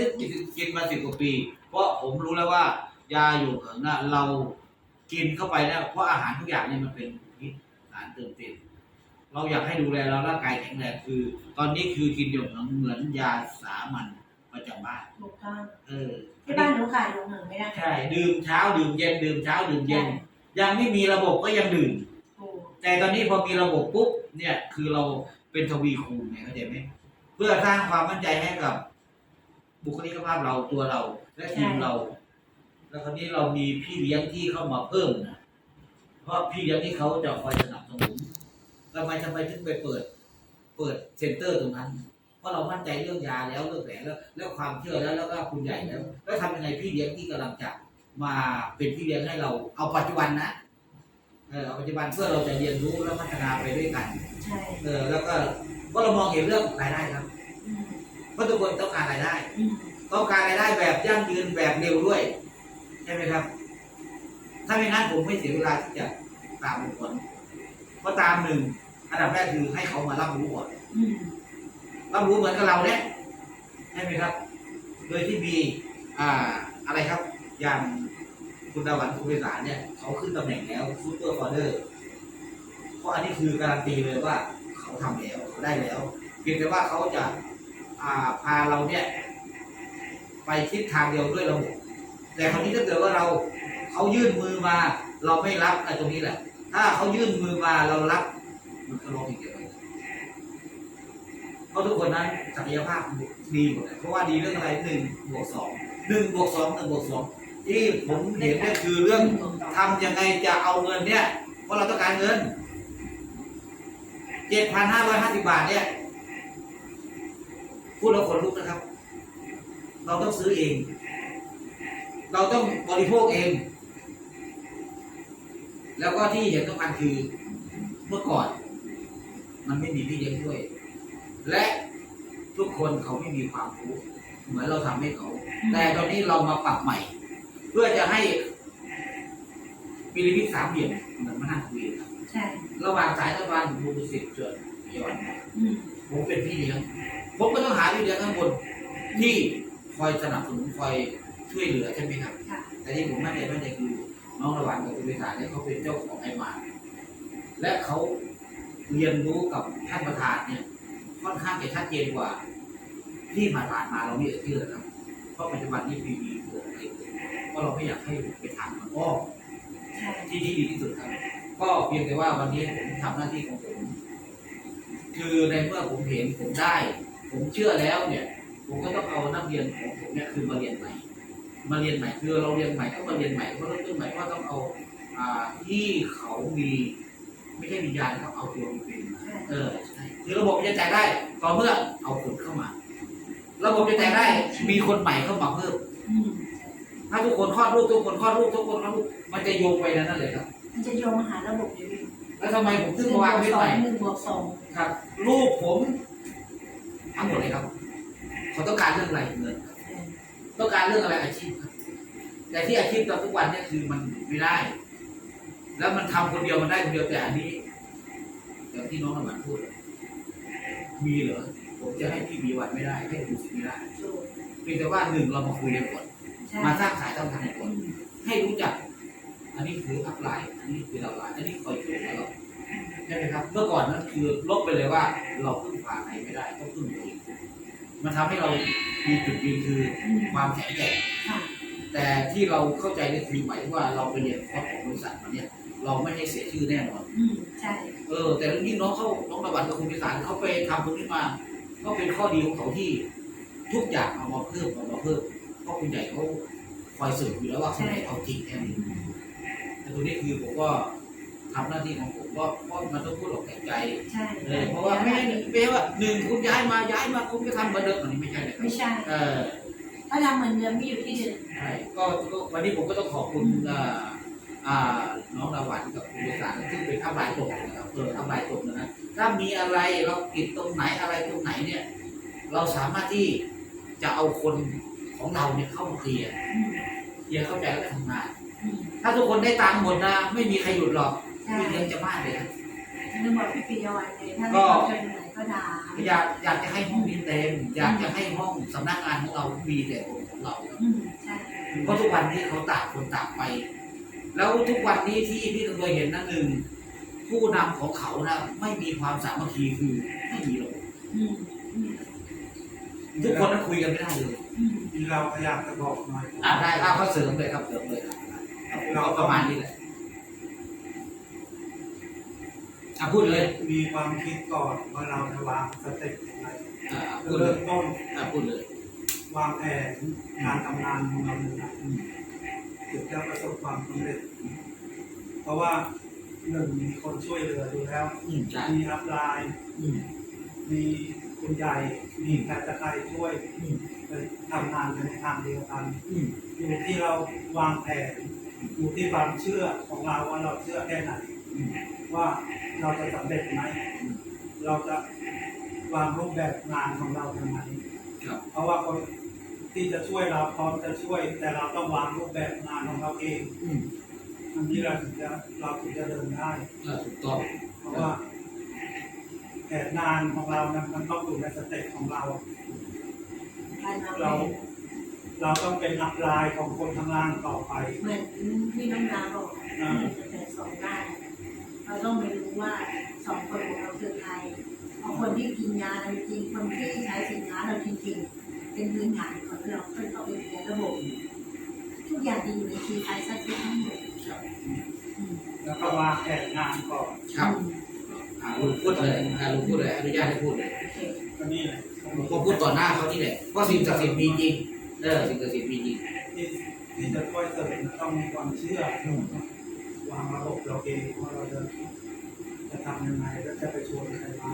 ถึงกินกินมาสิบกว่าปี เพราะผมรู้แล้วว่า ยาอยู่เหิงน่ะเรากินเข้าไปแล้ว เพราะอาหารทุกอย่างเนี่ยมันเป็นพิษสารเติมเต็มเราอยากให้ดูแลเราร่างกายแข็งแรงคือ ตอนนี้คือกินหยกเหิงเหมือนยาสามัญประจำบ้านถูกต้องเออที่บ้านหนูขายลงหนึ่งไม่ได้ใช่ดื่มเช้าดื่มเย็นดื่มเช้าดื่มเย็น ยังไม่มีระบบก็ยังดื่มถูกแต่ตอนนี้พอมีระบบปุ๊บเนี่ยคือเราเป็นทวีคูณไงเข้าใจไหมเพื่อสร้างความมั่นใจให้กับ บุคลิกภาพเราตัวเรา และทีมเรา แล้วคราวนี้เรามีพี่เลี้ยงที่เข้ามาเพิ่มนะเพราะพี่เลี้ยงที่เขาจะคอยสนับสนุนทำไมทำไมถึงไปเปิด เปิดเซ็นเตอร์ตรงนั้นเพราะเรามั่นใจเรื่องยาแล้วเรื่องแผลแล้วแล้วความเชื่อแล้วแล้วก็คุณใหญ่แล้ว แล้วทำยังไงพี่เลี้ยงที่กำลังจะมาเป็นพี่เลี้ยงให้เรา เอาปัจจุบันนะเออเอาปัจจุบันเพื่อเราจะเรียนรู้และพัฒนาไปด้วยกัน ใช่ เออแล้วก็เพราะเรามองเห็นเรื่องรายได้ครับอืม เพราะทุกคนต้องการรายได้อืมต้องการรายได้แบบยั่งยืนแบบเร็วด้วยใช่ไหมครับ ถ้าไม่งั้นผมไม่เสียเวลาที่จะตามผลเพราะตามหนึ่งอันดับแรกคือให้เขามารับรู้ก่อนอืมรับรู้เหมือนกับเราเนี่ยใช่ไหมครับ โดยที่มีอ่าอะไรครับ อย่างคุณดาวันคุณวิสารเนี่ยเขาขึ้นตำแหน่งแล้วซูเปอร์ฟอร์เดอร์เพราะอันนี้คือการันตีเลยว่าเขาทำแล้วเขาได้แล้วเพียงแต่ว่าเขาจะอ่า พาเราเนี่ยไปทิศทางเดียวด้วยระบบแต่คราวนี้ถ้าเกิดว่าเราเขายื่นมือมาเราไม่รับไอ้ตรงนี้แหละ ถ้าเขายื่นมือมาเรารับมันก็ลงอีกเดียเพราะทุกคนนั้นศักยภาพดีหมดเลยเพราะว่าดีเรื่องอะไรหนึ่งบวกสองหนึ่งบวกสองหนึ่งบวกสองที่ผมเห็นเนี่ยคือเรื่องทำยังไงจะเอาเงินเนี่ยเพราะเราต้องการเงินเจ็ดพันห้าร้อยห้าสิบบาทเนี่ย พูดแล้วขนลุกนะครับ เราต้องซื้อเอง เราต้องบริโภคเอง แล้วก็ที่เห็นสำคัญคือเมื่อก่อน มันไม่มีพี่เลี้ยงช่วย และทุกคนเขาไม่มีความรู้ เหมือนเราทำให้เขา แต่ตอนนี้เรามาปรับใหม่ เพื่อจะให้ปีริมิตสามเหลี่ยมเหมือนมานั่งคุยกันใช่ระหว่างสายตะวันบูสิตเกิดย้อนอืม ผมเป็นพี่เลี้ยงผมก็ต้องหาพี่เลี้ยงข้างบนที่คอยสนับสนุนคอยช่วยเหลือใช่ไหมครับค่ะแต่ที่ผมมั่นใจมั่นใจคือน้องระหว่างกับคุณวิสารเนี่ยเขาเป็นเจ้าของไอ้หมาและเขาเรียนรู้กับท่านประธานเนี่ยค่อนข้างจะชัดเจนกว่า ที่ผ่านผ่านๆมาเราไม่เอ่ยชื่อครับเพราะปัจจุบันนี้ปีมีเกิดอะไรเกิดเพราะเราไม่อยากให้ไปทางมันอ้อมใช่ที่ที่ดีที่สุดครับ ก็เพียงแต่ว่าวันนี้ผมทำหน้าที่ของผม คือในเมื่อผมเห็นผมได้ ผมเชื่อแล้วเนี่ย ผมก็ต้องเอานักเรียนของผมเนี่ยคือมาเรียนใหม่ มาเรียนใหม่คือเราเรียนใหม่ก็มาเรียนใหม่ก็เริ่มต้นใหม่ก็ต้องเอาอ่าที่เขามีไม่ใช่วิญญาณครับเอาตัวมันเป็นมาเออใช่คือระบบจะแจกได้ต่อเมื่อเอาคนเข้ามา ระบบจะแจกได้มีคนใหม่เข้ามาเพิ่มถ้าทุกคนคลอดลูกทุกคนคลอดลูกทุกคนคลอดลูกมันจะโยงไปนั่นเลยครับ มันจะโยงมาหาระบบอยู่ดี แล้วทำไมผมหถึนึ่งงบมาววางกไว้สอใหม่งหนึ่งบวกสองครับลูกผมทั้งหมดเลยครับเขาต้องการเรื่องอะไรเงินครับต้องการเรื่องอะไรอาชีพครับแต่ที่อาชีพตอนทุกวันเนี่ยคือมันไม่ได้ แล้วมันทำคนเดียวมันได้คนเดียวแต่อันนี้อย่างที่น้องน้ำมันพูด มีเหรอผมจะให้พี่มีวันไม่ได้ให้ดูสิไม่ได้ถูกเพียงแต่ว่าหนึ่งเรามาคุยกันก่อนใช่มาสร้างสายต้องทางก่อือนมให้รู้จัก อันนี้คืออัพไลน์อันนี้คือดาวน์ไลน์อันนี้คอยช่วยเหลือเราใช่ไหมครับ เมื่อก่อนนั้นคือลบไปเลยว่าเราพึ่งพาใครไม่ได้ต้องพึ่งตัวเองมันทำให้เรามีจุดยืนคืออืมความแข็งแกร่งค่ะแต่ที่เราเข้าใจนี่คือหมายถึงว่าเราไปเรียนคอร์สของบริษัทมาเนี่ย เราไม่ให้เสียชื่อแน่นอนอืมใช่เออ แต่ยิ่งน้องเขาน้องระวันกับคุณพิสารเขาไปทำตรงนี้มา ก็เป็นข้อดีของเขาที่ทุกอย่างเอามาเพิ่มเอามาเพิ่มเพราะคุณใหญ่เขาคอยสืบอยู่แล้วว่าคนไหนเอาจริงแค่นี้อืมแต่ตรงนี้คือผมก็ทำหน้าที่ของผมก็เพราะมันต้องพูดออกจากใจใช่เลยเพราะว่าไม่ใช่ไม่ใช่ว่าหนึ่งคุณย้ายมาย้ายมาคุณก็ทำเหมือนเดิมอันนี้ไม่ใช่เลยครับไม่ใช่เออถ้าทำเหมือนเดิมไม่อยู่ที่เดิมใช่ก็ก็วันนี้ผมก็ต้องขอบคุณอ่าอ่าน้องดาวันกับคุณวิสารซึ่งเป็นทัพลายตกนะครับเออทัพลายตกนะถ้ามีอะไรเราติดตรงไหนอะไรตรงไหนเนี่ย เราสามารถที่จะเอาคนของเราเนี่ยเข้ามาเคลียร์อืมเคลียร์เข้าใจแล้วก็ทำงานอืม ถ้าทุกคนได้ตังค์หมดนะ ไม่มีใครหยุดหรอกใช่ ไม่เลี้ยงจะบ้านเลยครับนึกบอกพี่ปิยวันเลยถ้าไม่เข้าใจไหนก็ด่าอยากอยากจะให้ห้องนี้เต็ม อยากจะให้ห้องสำนักงานของเรามีแต่คนของเรา อืมใช่เพราะทุกวันนี้เขาต่างคนต่างไป แล้วทุกวันนี้ที่พี่เคยเห็นนั่นหนึ่งผู้นำของเขานะไม่มีความสามัคคีคือไม่มีหรอกอืมอืมทุกคนนั้นคุยกันไม่ได้เลย อืมที่เราพยายามจะบอกหน่อยอ่าได้ครับเขาเสริมเลยครับเสริมเลยครับ เราประมาณนี้แหละอะพูดเลยมีความคิดก่อนว่าเราจะวางสเต็ปยังไงอ่าพูดเลเริ่ยมต้นอ่าพูดเลยวางแผนการทำงานของเราเลยนะถึงจะประสบความสำเร็จ เพราะว่าหนึ่งมีคนช่วยเหลืออยู่แล้ว อืมใช่มีอัพไลน์ อืมมีคุณใหญ่มีใครจะใครช่วยอืมไปทำงานกันในทางเดียวกัน อืมอยู่ที่เราวางแผน อยู่ที่ความเชื่อของเราว่าเราเชื่อแค่ไหนอืมว่าเราจะสำเร็จไหมเราจะวางรูปแบบงานของเราอย่างไรครับเพราะว่าคนที่จะช่วยเราพร้อมจะช่วย แต่เราต้องวางรูปแบบงานของเราเองอืมอันนี้เราถึงจะเราถึงจะเดินได้เออถูกต้องเพราะว่าแผนงานของเรานะมันต้องอยู่ในสเต็ปของเราการทำเรา เราต้องเป็นอัพไลน์ของคนข้างล่างต่อไปเหมือนที่น้องดาบอกอ่าจะเป็นสองด้านเราต้องไปรู้ว่าสองคนของเราคือใครเพราะคนที่กินยาเราจริงคนที่ใช้สินค้าเราจริงๆเป็นพื้นฐานของเราค่อยเข้าไปในระบบทุกอย่างจะอยู่ในคีย์ไอซักทีทั้งหมดครับอืมแล้วก็วางแผนงานก่อนครับอืมอ่าลุงพูดเลยอ่าลุงพูดเลยอนุญาตให้พูดเลยโอเคก็นี่แหละผมก็พูดต่อหน้าเขานี่แหละเพราะสิ่งศักดิ์สิทธิ์มีจริง เออสิ่งศักดิ์สิทธิ์มีจริงที่ที่จะช่วยเสริมต้องมีความเชื่อวางระบบเราเองว่าเราจะจะทำยังไงแล้วจะไปชวนใครมา